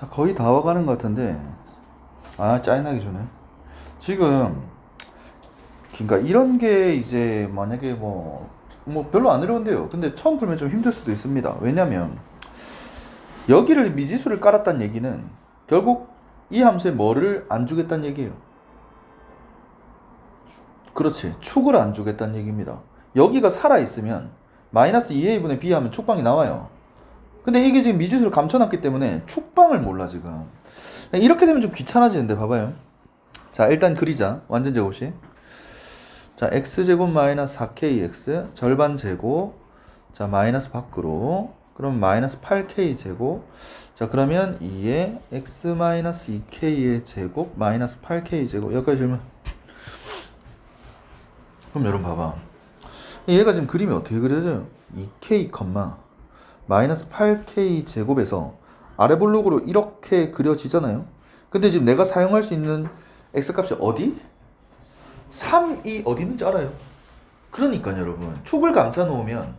자, 거의 다 와가는 것 같은데. 아, 짜증나기 전에. 지금, 그러니까 이런 게 이제 만약에 뭐, 뭐 별로 안 어려운데요. 근데 처음 풀면 좀 힘들 수도 있습니다. 왜냐면, 여기를 미지수를 깔았다는 얘기는 결국 이 함수에 뭐를 안 주겠다는 얘기예요. 그렇지. 축을 안 주겠다는 얘기입니다. 여기가 살아있으면 마이너스 2a분의 b 하면 축방이 나와요. 근데 이게 지금 미지수를 감춰놨기 때문에 축방을 몰라 지금. 이렇게 되면 좀 귀찮아지는데 봐봐요. 자 일단 그리자. 완전 제곱식. 자 x제곱 마이너스 4kx 절반 제곱. 자 마이너스 밖으로. 그럼 마이너스 8k 제곱. 자 그러면 2에 x 마이너스 2k의 제곱 마이너스 8k 제곱 여기까지 질문. 그럼 여러분 봐봐. 얘가 지금 그림이 어떻게 그려져요? 2k, 마이너스 8k 제곱에서 아래 볼록으로 이렇게 그려지잖아요. 근데 지금 내가 사용할 수 있는 x 값이 어디? 3이 어디 있는지 알아요? 그러니까 여러분 축을 감싸 놓으면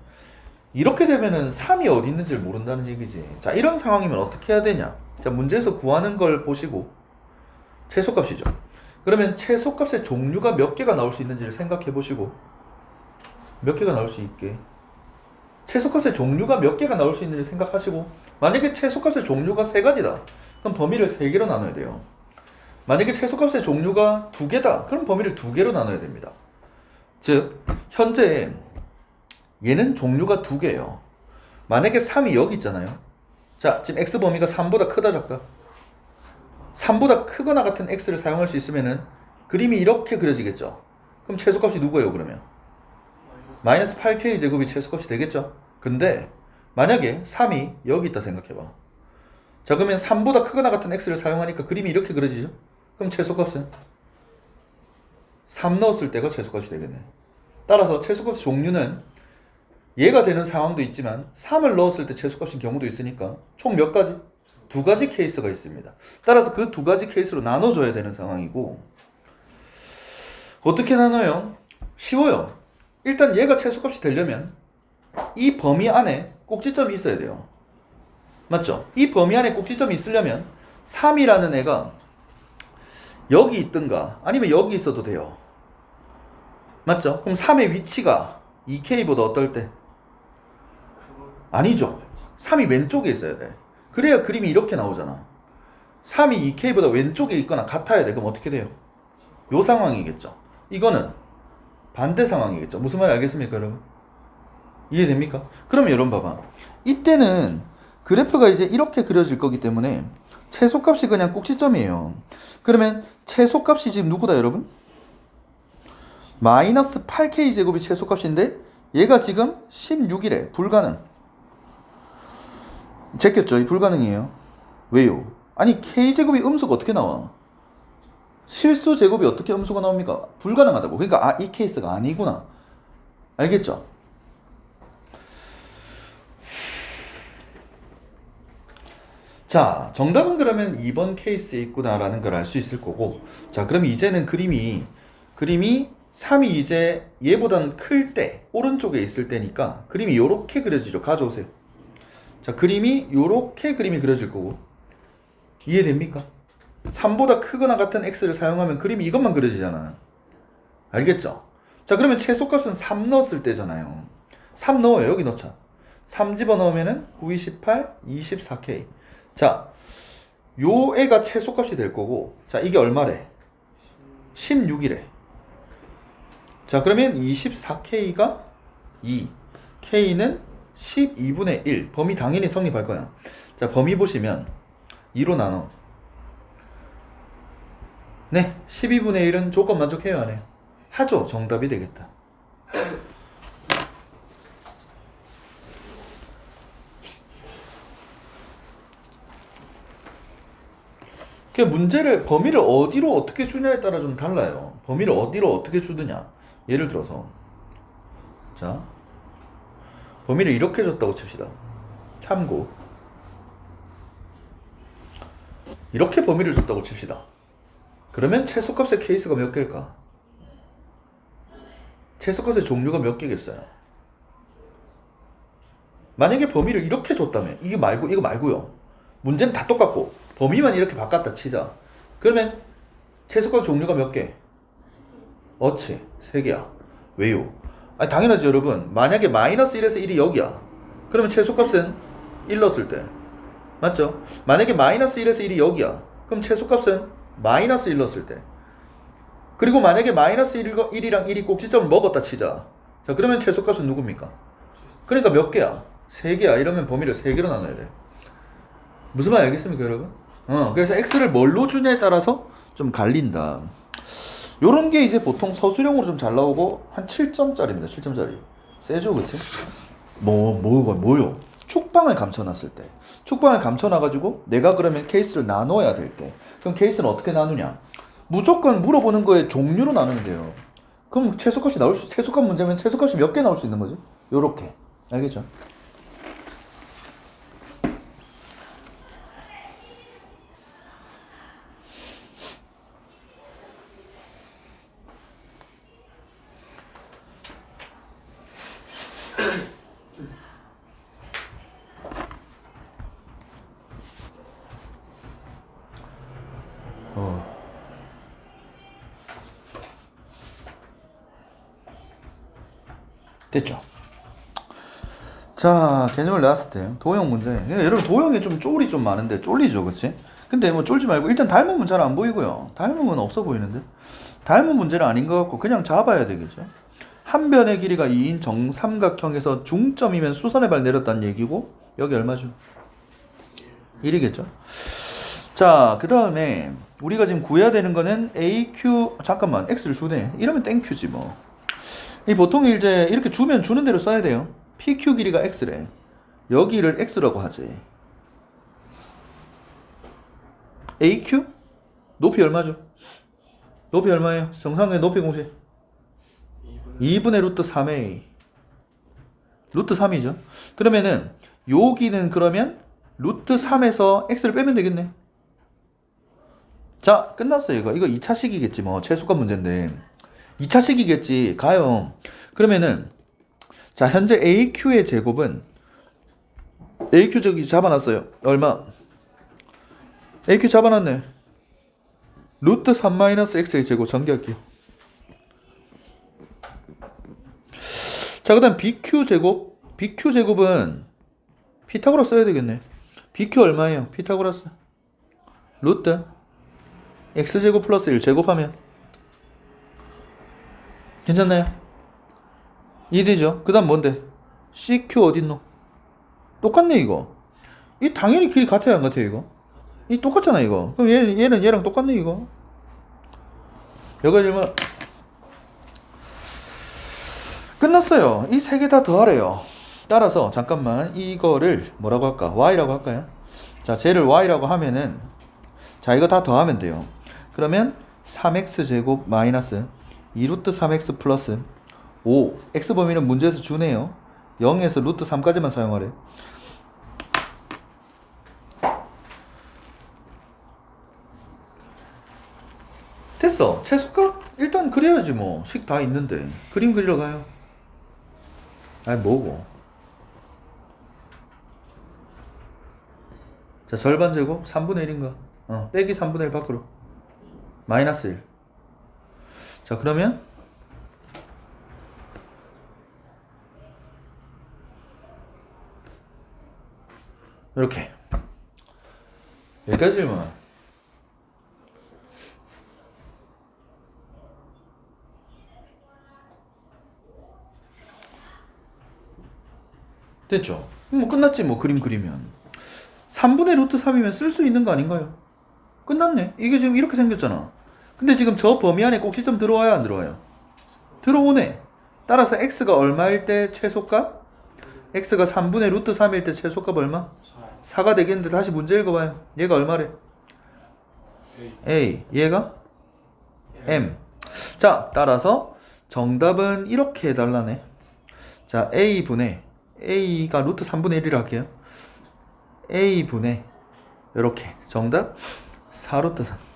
이렇게 되면은 3이 어디 있는지를 모른다는 얘기지. 자 이런 상황이면 어떻게 해야 되냐? 자 문제에서 구하는 걸 보시고 최소값이죠. 그러면 최소값의 종류가 몇 개가 나올 수 있는지를 생각해 보시고 몇 개가 나올 수 있게 최소값의 종류가 몇 개가 나올 수 있는지 생각하시고 만약에 최소값의 종류가 세 가지다 그럼 범위를 세 개로 나눠야 돼요. 만약에 최소값의 종류가 두 개다 그럼 범위를 두 개로 나눠야 됩니다. 즉 현재 얘는 종류가 두 개예요. 만약에 3이 여기 있잖아요. 자 지금 x 범위가 3보다 크다 작다. 3보다 크거나 같은 x를 사용할 수 있으면은 그림이 이렇게 그려지겠죠. 그럼 최소값이 누구예요 그러면 마이너스 8k 제곱이 최소값이 되겠죠? 근데 만약에 3이 여기 있다 생각해봐. 자 그러면 3보다 크거나 같은 x를 사용하니까 그림이 이렇게 그려지죠? 그럼 최소값은 3 넣었을 때가 최소값이 되겠네. 따라서 최소값 종류는 얘가 되는 상황도 있지만 3을 넣었을 때 최소값인 경우도 있으니까 총 몇 가지? 두 가지 케이스가 있습니다. 따라서 그 두 가지 케이스로 나눠줘야 되는 상황이고 어떻게 나눠요? 쉬워요. 일단 얘가 최소값이 되려면 이 범위 안에 꼭지점이 있어야 돼요. 맞죠? 이 범위 안에 꼭지점이 있으려면 3이라는 애가 여기 있든가 아니면 여기 있어도 돼요. 맞죠? 그럼 3의 위치가 2K보다 어떨 때? 아니죠. 3이 왼쪽에 있어야 돼. 그래야 그림이 이렇게 나오잖아. 3이 2K보다 왼쪽에 있거나 같아야 돼. 그럼 어떻게 돼요? 요 상황이겠죠. 이거는 반대 상황이겠죠. 무슨 말인지 알겠습니까, 여러분? 이해됩니까? 그러면 여러분 봐봐. 이때는 그래프가 이제 이렇게 그려질 거기 때문에 최소값이 그냥 꼭지점이에요. 그러면 최소값이 지금 누구다, 여러분? 마이너스 8k 제곱이 최소값인데 얘가 지금 16이래. 불가능. 제꼈죠? 이 불가능이에요. 왜요? 아니 k 제곱이 음수가 어떻게 나와? 실수 제곱이 어떻게 음수가 나옵니까? 불가능하다고. 그러니까 아, 이 케이스가 아니구나. 알겠죠? 자, 정답은 그러면 2번 케이스에 있구나라는 걸 알 수 있을 거고. 자, 그럼 이제는 그림이 그림이 3이 이제 얘보다는 클 때, 오른쪽에 있을 때니까 그림이 요렇게 그려지죠. 가져오세요. 자, 그림이 요렇게 그림이 그려질 거고. 이해됩니까? 3보다 크거나 같은 x를 사용하면 그림이 이것만 그려지잖아. 알겠죠? 자, 그러면 최소값은 3 넣었을 때잖아요. 3 넣어요. 여기 넣자. 3 집어넣으면은 9, 28, 24k. 자, 요 애가 최소값이 될 거고, 자, 이게 얼마래? 16이래. 자, 그러면 24k가 2, k는 12분의 1. 범위 당연히 성립할 거야. 자, 범위 보시면 2로 나눠. 네, 12분의 1은 조건 만족해요, 안 해요? 하죠. 정답이 되겠다. 그 문제를 범위를 어디로 어떻게 주냐에 따라 좀 달라요. 범위를 어디로 어떻게 주느냐. 예를 들어서 자 범위를 이렇게 줬다고 칩시다. 참고 이렇게 범위를 줬다고 칩시다. 그러면 최소값의 케이스가 몇 개일까? 최소값의 종류가 몇 개겠어요? 만약에 범위를 이렇게 줬다면 이게 말고 이거 말고요. 문제는 다 똑같고 범위만 이렇게 바꿨다 치자. 그러면 최소값 종류가 몇 개? 어치 세 개야. 왜요? 아니 당연하지 여러분. 만약에 마이너스 1에서 1이 여기야. 그러면 최소값은 1 넣었을 때 맞죠? 만약에 마이너스 1에서 1이 여기야. 그럼 최소값은 마이너스 1 넣었을 때. 그리고 만약에 마이너스 1, 1이랑 1이 꼭지점을 먹었다 치자. 자 그러면 최소값은 누굽니까? 그러니까 몇 개야? 세 개야. 이러면 범위를 세 개로 나눠야 돼. 무슨 말 알겠습니까, 여러분? 어, 그래서 x를 뭘로 주냐에 따라서 좀 갈린다. 요런 게 이제 보통 서술형으로 좀 잘 나오고 한 7점짜리입니다. 7점짜리. 세죠, 그치? 뭐, 뭐가, 뭐요? 축방을 감춰놨을 때. 축방을 감춰놔가지고 내가 그러면 케이스를 나눠야 될 때. 그럼 케이스는 어떻게 나누냐? 무조건 물어보는 거에 종류로 나누면 돼요. 그럼 최소값이 나올 수, 최소값 문제면 최소값이 몇 개 나올 수 있는 거죠? 요렇게. 알겠죠? 됐죠? 자, 개념을 나왔을 때 도형 문제. 예, 여러분 도형에 좀 쫄이 좀 많은데 쫄리죠, 그렇지? 근데 뭐 쫄지 말고 일단 닮으면 잘 안 보이고요. 닮으면 없어 보이는데. 닮은 문제는 아닌 것 같고 그냥 잡아야 되겠죠. 한 변의 길이가 2인 정삼각형에서 중점이면 수선의 발 내렸다는 얘기고 여기 얼마죠? 1이겠죠. 자, 그 다음에 우리가 지금 구해야 되는 거는 AQ 잠깐만 X를 주네. 이러면 땡큐지 뭐. 이 보통 이제 이렇게 주면 주는 대로 써야 돼요. PQ 길이가 X래. 여기를 X라고 하지. AQ? 높이 얼마죠? 높이 얼마예요? 정상의 높이 공식. 2분의 루트 3A. 루트 3이죠. 그러면은 여기는 그러면 루트 3에서 x를 빼면 되겠네. 자, 끝났어요, 이거. 이거 2차식이겠지, 뭐. 최소값 문제인데. 2차식이겠지. 가요. 그러면은, 자, 현재 AQ의 제곱은, AQ 저기 잡아놨어요. 얼마? AQ 잡아놨네. 루트 3-x의 제곱 전개할게요. 자, 그 다음 BQ 제곱. BQ 제곱은 피타고라스 써야 되겠네. BQ 얼마예요? 피타고라스. 루트. x제곱 플러스 1 제곱하면. 괜찮나요? 이되죠? 그 다음 뭔데? CQ 어딨노? 똑같네, 이거. 이 당연히 길이 같아요, 안 같아요, 이거? 이 똑같잖아, 이거. 그럼 얘, 얘는 얘랑 똑같네, 이거. 여기까지만. 끝났어요. 이 세 개 다 더하래요. 따라서 잠깐만 이거를 뭐라고 할까? y라고 할까요? 자, 쟤를 y라고 하면은 자, 이거 다 더하면 돼요. 그러면 3x 제곱 마이너스 2 루트 3x 플러스 5 x 범위는 문제에서 주네요. 0에서 루트 3까지만 사용하래. 됐어. 최소값 일단 그려야지 뭐. 식 다 있는데. 그림 그리러 가요. 아니 뭐고? 자 절반 제곱 3분의 1인가? 어 빼기 3분의 1 밖으로 마이너스 1. 자 그러면 이렇게. 여기까지만 됐죠? 뭐 끝났지 뭐 그림 그리면. 3분의 루트 3이면 쓸 수 있는 거 아닌가요? 끝났네. 이게 지금 이렇게 생겼잖아 근데 지금 저 범위 안에 꼭지점 들어와요 안 들어와요? 들어오네 따라서 x가 얼마일 때 최소값? x가 3분의 루트 3일 때 최소값 얼마? 4가 되겠는데 다시 문제 읽어봐요 얘가 얼마래? a 얘가? m 자 따라서 정답은 이렇게 해달라네 자 a분의 a가 루트 3분의 1이라 할게요 a분의 이렇게 정답 4루트 3